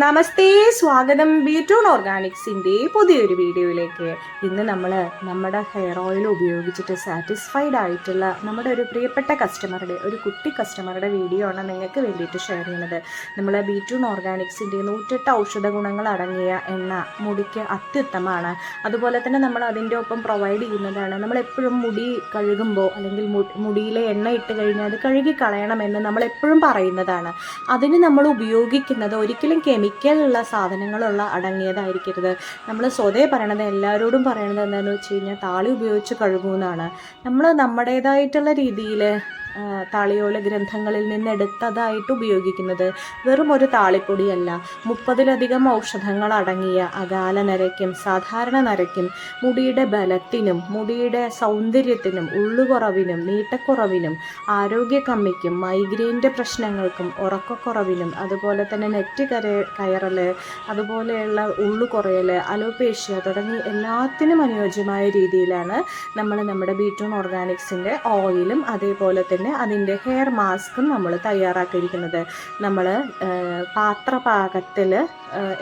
നമസ്തേ സ്വാഗതം B tune ഓർഗാനിക്സിന്റെ പുതിയൊരു വീഡിയോയിലേക്ക്. ഇന്ന് നമ്മൾ നമ്മുടെ ഹെയർ ഓയിൽ ഉപയോഗിച്ചിട്ട് സാറ്റിസ്ഫൈഡ് ആയിട്ടുള്ള നമ്മുടെ ഒരു പ്രിയപ്പെട്ട കസ്റ്റമറുടെ ഒരു കുട്ടി കസ്റ്റമറുടെ വീഡിയോ ആണ് നിങ്ങൾക്ക് വേണ്ടിയിട്ട് ഷെയർ ചെയ്യുന്നത്. നമ്മൾ ബി ടൂൺ ഓർഗാനിക്സിന്റെ നൂറ്റെട്ട് ഔഷധ ഗുണങ്ങൾ അടങ്ങിയ എണ്ണ മുടിക്ക് അത്യുത്തമമാണ് അതുപോലെ തന്നെ നമ്മൾ അതിന്റെ ഒപ്പം പ്രൊവൈഡ് ചെയ്യുന്നതാണ്. നമ്മൾ എപ്പോഴും മുടി കഴുകുമ്പോൾ അല്ലെങ്കിൽ മുടിയിലെ എണ്ണ ഇട്ട് കഴിഞ്ഞാൽ അത് കഴുകി കളയണമെന്ന് നമ്മൾ എപ്പോഴും പറയുന്നതാണ്. അതിന് നമ്മൾ ഉപയോഗിക്കുന്നത് ഒരിക്കലും കെമിക്കലുള്ള സാധനങ്ങളുള്ള അടങ്ങിയതായിരിക്കരുത്. നമ്മൾ സ്വതേ പറയണത് എല്ലാവരോടും പറയണത് എന്താണെന്ന് വെച്ച് കഴിഞ്ഞാൽ താളി ഉപയോഗിച്ച് കഴുകുമെന്നാണ് നമ്മൾ നമ്മുടേതായിട്ടുള്ള രീതിയിൽ താളിയോല ഗ്രന്ഥങ്ങളിൽ നിന്ന് എടുത്തതായിട്ട് ഉപയോഗിക്കുന്നത് വെറും ഒരു താളിപ്പൊടിയല്ല. മുപ്പതിലധികം ഔഷധങ്ങൾ അടങ്ങിയ അകാല നരയ്ക്കും സാധാരണ നരയ്ക്കും മുടിയുടെ ബലത്തിനും മുടിയുടെ സൗന്ദര്യത്തിനും ഉള്ളുകുറവിനും നീട്ടക്കുറവിനും ആരോഗ്യ കമ്മിക്കും മൈഗ്രെയിന്റെ പ്രശ്നങ്ങൾക്കും ഉറക്കക്കുറവിനും അതുപോലെ തന്നെ നെറ്റ് കര കയറൽ അതുപോലെയുള്ള ഉള്ളു കുറയൽ അലോപേഷ്യ തുടങ്ങി എല്ലാത്തിനും അനുയോജ്യമായ രീതിയിലാണ് നമ്മൾ നമ്മുടെ ബീറ്റൂൺ ഓർഗാനിക്സിന്റെ ഓയിലും അതേപോലെ തന്നെ അതിന്റെ ഹെയർ മാസ്കും നമ്മൾ തയ്യാറാക്കിയിരിക്കുന്നത്. നമ്മൾ പാത്രപാകത്തിൽ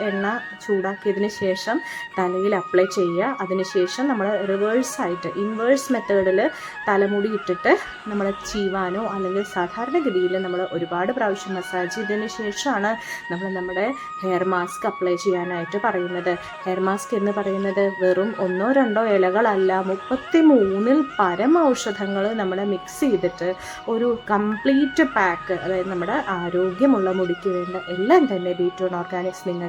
എണ്ണ ചൂടാക്കിയതിന് ശേഷം തലയിൽ അപ്ലൈ ചെയ്യുക. അതിനുശേഷം നമ്മൾ റിവേഴ്സായിട്ട് ഇൻവേഴ്സ് മെത്തേഡിൽ തലമുടി ഇട്ടിട്ട് നമ്മൾ ചീവാനോ അല്ലെങ്കിൽ സാധാരണഗതിയിൽ നമ്മൾ ഒരുപാട് പ്രാവശ്യം മസാജ് ചെയ്തതിന് ശേഷമാണ് നമ്മൾ നമ്മുടെ ഹെയർ മാസ്ക് അപ്ലൈ ചെയ്യാനായിട്ട് പറയുന്നത്. ഹെയർ മാസ്ക് എന്ന് പറയുന്നത് വെറും ഒന്നോ രണ്ടോ ഇലകളല്ല മുപ്പത്തി മൂന്നിൽ പരം ഔഷധങ്ങൾ നമ്മൾ മിക്സ് ചെയ്തിട്ട് ഒരു കംപ്ലീറ്റ് പാക്ക് അതായത് നമ്മുടെ ആരോഗ്യമുള്ള മുടിക്ക് വേണ്ട എല്ലാം തന്നെ ബീറ്റോൺ ഓർഗാനിക്സ് നിങ്ങൾക്ക്